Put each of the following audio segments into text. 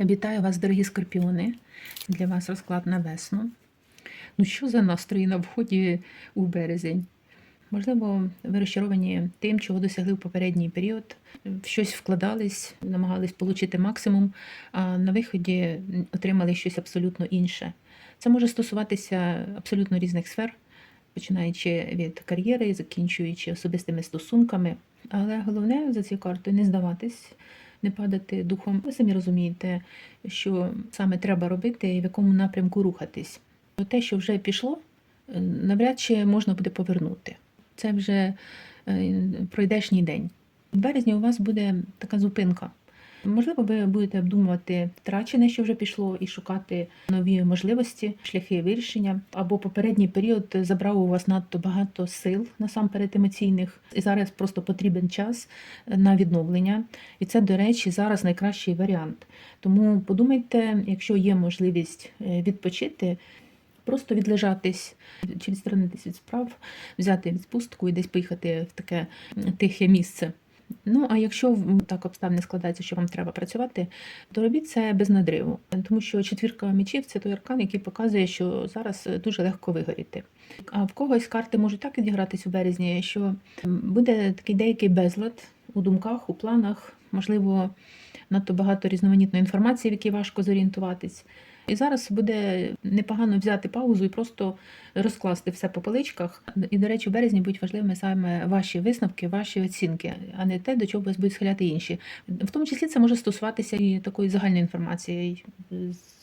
Вітаю вас, дорогі скорпіони. Для вас розклад на весну. Ну, що за настрої на вході у березень? Можливо, ви розчаровані тим, чого досягли в попередній період. В щось вкладались, намагались отримати максимум, а на виході отримали щось абсолютно інше. Це може стосуватися абсолютно різних сфер, починаючи від кар'єри, закінчуючи особистими стосунками. Але головне за цією картою не здаватись, не падати духом. Ви самі розумієте, що саме треба робити і в якому напрямку рухатись. Те, що вже пішло, е, навряд чи можна буде повернути. Це вже е, пройдешній день. В березні у вас буде така зупинка. Можливо, ви будете обдумувати втрачене, що вже пішло, і шукати нові можливості, шляхи вирішення. Або попередній період забрав у вас надто багато сил, насамперед емоційних, і зараз просто потрібен час на відновлення. І це, до речі, зараз найкращий варіант. Тому подумайте, якщо є можливість е, відпочити. Просто відлежатись чи відсторонитись від справ, взяти відпустку і десь поїхати в таке тихе місце. Ну, а якщо так обставини складаються, що вам треба працювати, то робіть це без надриву, тому що четвірка мечів це той аркан, який показує, що зараз дуже легко вигоріти. А в когось карти можуть так відігратись у березні, що буде такий деякий безлад у думках, у планах, можливо, надто багато різноманітної інформації, в якій важко зорієнтуватись. І зараз буде непогано взяти паузу і просто розкласти все по поличках. І, до речі, в березні будуть важливими саме ваші висновки, ваші оцінки, а не те, до чого вас будуть схиляти інші. В тому числі це може стосуватися і такої загальної інформації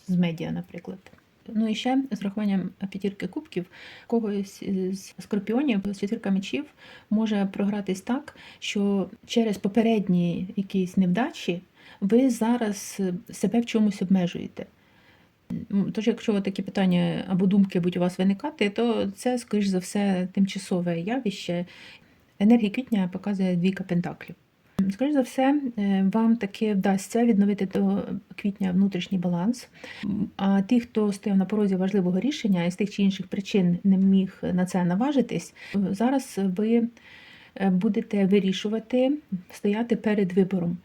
з медіа, наприклад. Ну і ще з рахуванням п'ятірки кубків, когось з скорпіонів з четвірка мечів може програтись так, що через попередні якісь невдачі ви зараз себе в чомусь обмежуєте. Тож, якщо такі питання або думки будуть у вас виникати, то це, скоріш за все, тимчасове явище. Енергія квітня показує двійка пентаклів. Скоріш за все, е, вам таки вдасться відновити до квітня внутрішній баланс. А ті, хто стояв на порозі важливого рішення і з тих чи інших причин не міг на це наважитись, зараз ви будете вирішувати, стояти перед вибором.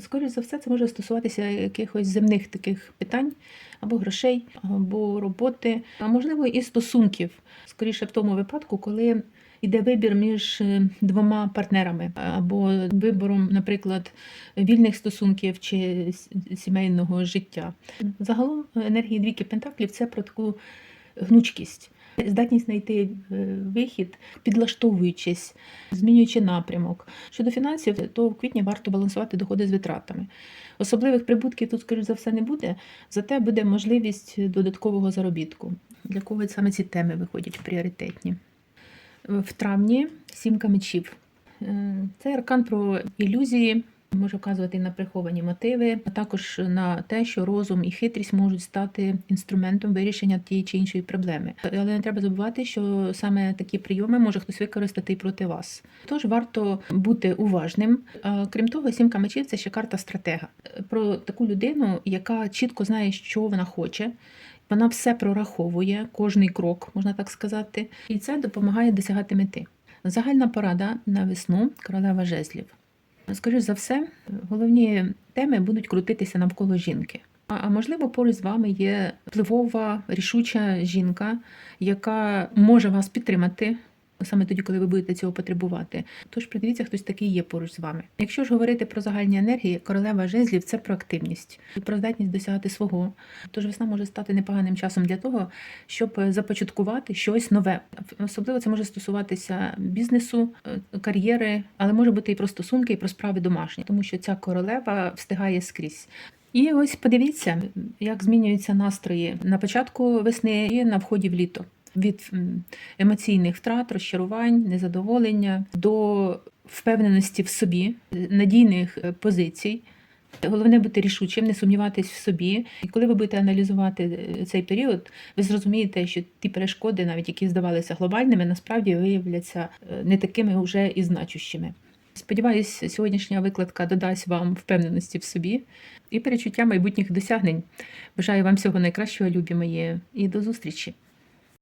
Скоріше за все, це може стосуватися якихось земних таких питань, або грошей, або роботи, а можливо і стосунків. Скоріше в тому випадку, коли йде вибір між е, двома партнерами, або вибором, наприклад, вільних стосунків чи сімейного життя. Загалом енергії двійки пентаклів це про таку гнучкість. Здатність знайти е, вихід, підлаштовуючись, змінюючи напрямок. Щодо фінансів, то в квітні варто балансувати доходи з витратами. Особливих прибутків тут, скоріш за все, не буде, зате буде можливість додаткового заробітку. Для кого саме ці теми виходять пріоритетні. В травні сімка мечів. Е, це аркан про ілюзії, може вказувати на приховані мотиви, а також на те, що розум і хитрість можуть стати інструментом вирішення тієї чи іншої проблеми. Але не треба забувати, що саме такі прийоми може хтось використати і проти вас. Тож варто бути уважним. Крім того, сімка мечів це ще карта стратега про таку людину, яка чітко знає, що вона хоче. Вона все прораховує, кожний крок, можна так сказати, і це допомагає досягати мети. Загальна порада на весну королева жезлів. Скоріш за все, головні теми будуть крутитися навколо жінки. А можливо, поруч з вами є впливова, рішуча жінка, яка може вас підтримати. Саме тоді, коли ви будете цього потребувати. Тож придивіться, хтось такий є поруч з вами. Якщо ж говорити про загальні енергії, королева жезлів це про активність, про здатність досягати свого. Тож весна може стати непоганим часом для того, щоб започаткувати щось нове. Особливо це може стосуватися бізнесу, е, кар'єри, але може бути і про стосунки, і про справи домашні, тому що ця королева встигає скрізь. І ось подивіться, як змінюються настрої на початку весни і на вході в літо від емоційних втрат, розчарувань, незадоволення до впевненості в собі, надійних е, позицій. Головне бути рішучим, не сумніватись в собі. І коли ви будете аналізувати е, цей період, ви зрозумієте, що ті перешкоди, навіть які здавалися глобальними, насправді виявляться е, не такими вже і значущими. Сподіваюсь, сьогоднішня викладка додасть вам впевненості в собі і перечуття майбутніх досягнень. Бажаю вам всього найкращого, любі мої, і до зустрічі!